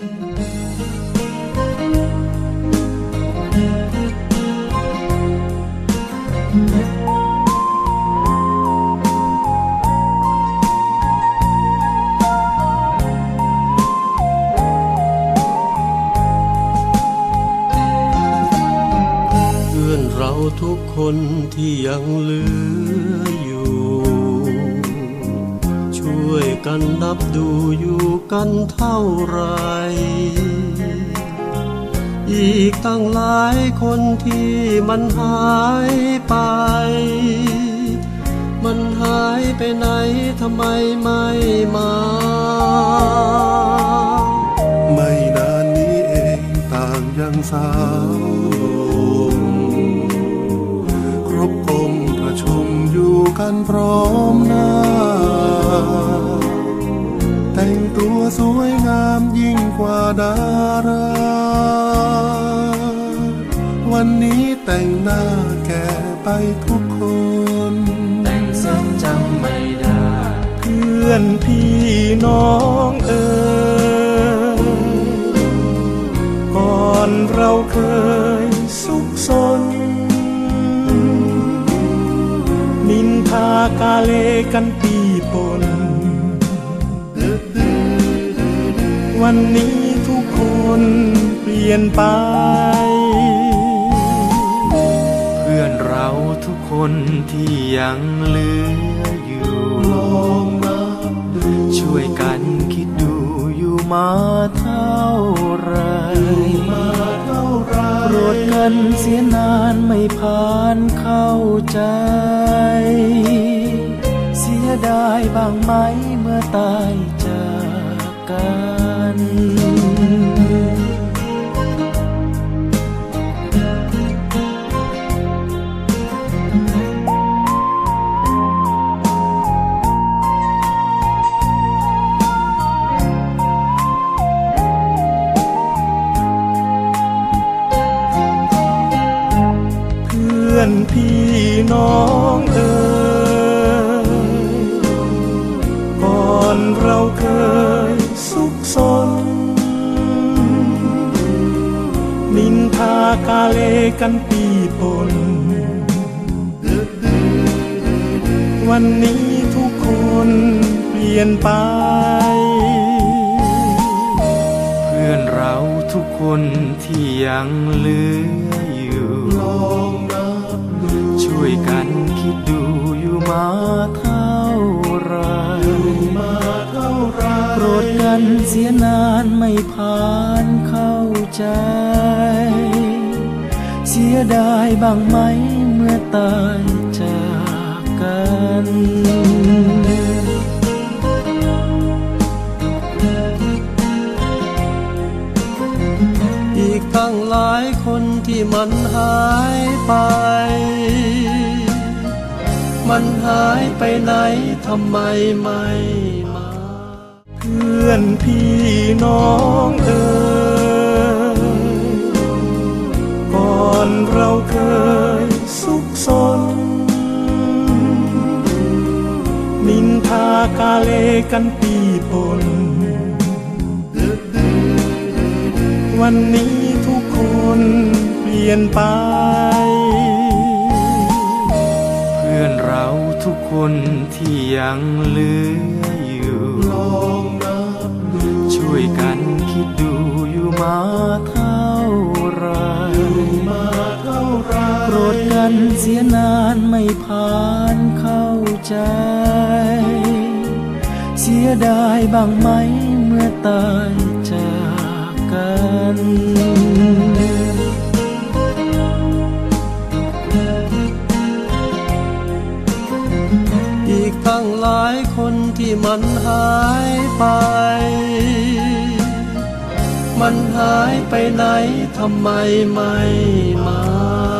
เพื่อนเราทุกคนที่ยังเหลืออยู่ช่ วยกันนับดูอยู่กันเท่าไร อีกตั้งหลายคนที่มันหายไป มันหายไปไหนทำไมไม่มา ไม่นานนี้เองต่างยังสาวครบองค์ประชุมอยู่กันพร้อมหน้า แต่งตัวสวยงามยิ่งกว่าดารา วันนี้แต่งหน้าแก่ไปทุกคน แต่งเส้นจำไม่ได้ เพื่อนพี่น้องเอ๋ยก่อนเราเคยสุขสน นินทากาเลกันปีปน วันนี้ทุกคนเปลี่ยนไป เพื่อนเราทุกคนที่ยังเหลืออยู่ลองนับดูช่วยกันคิดดูอยู่มาเท่าไรมาเท่าไรโปรดกันเสียนานไม่ผ่านเข้าใจ เสียดายบางไหมเมื่อตายจากกัน เกันปีปน วันนี้ทุกคนเปลี่ยนไป เพื่อนเราทุกคนที่ยังเหลืออยู่ลองนับดูช่วยกันคิดดูอยู่มาเท่าไหรมาเท่าไรโปรดกันเสียนานไม่ผ่านเข้าใจ เสียดายบ้างไหมเมื่อตายจากกันอีกตั้งหลายคนที่มันหายไป มันหายไปไหนทำไมไม่มา เพื่อนพี่น้องเากาเลกันปีปน วันนี้ทุกคนเปลี่ยนไป เพื่อนเราทุกคนที่ยังเหลืออยู่ลองนับดูช่วยกันคิดดูอยู่มาเท่าไรมาเท่าไรโปรดกันเสียนานไม่ผ่านเข้าใจ สียดายบ้างไหมเมื่อตายจากกันอีกตั้งหลายคนที่มันหายไป มันหายไปไหนทำไมไม่มา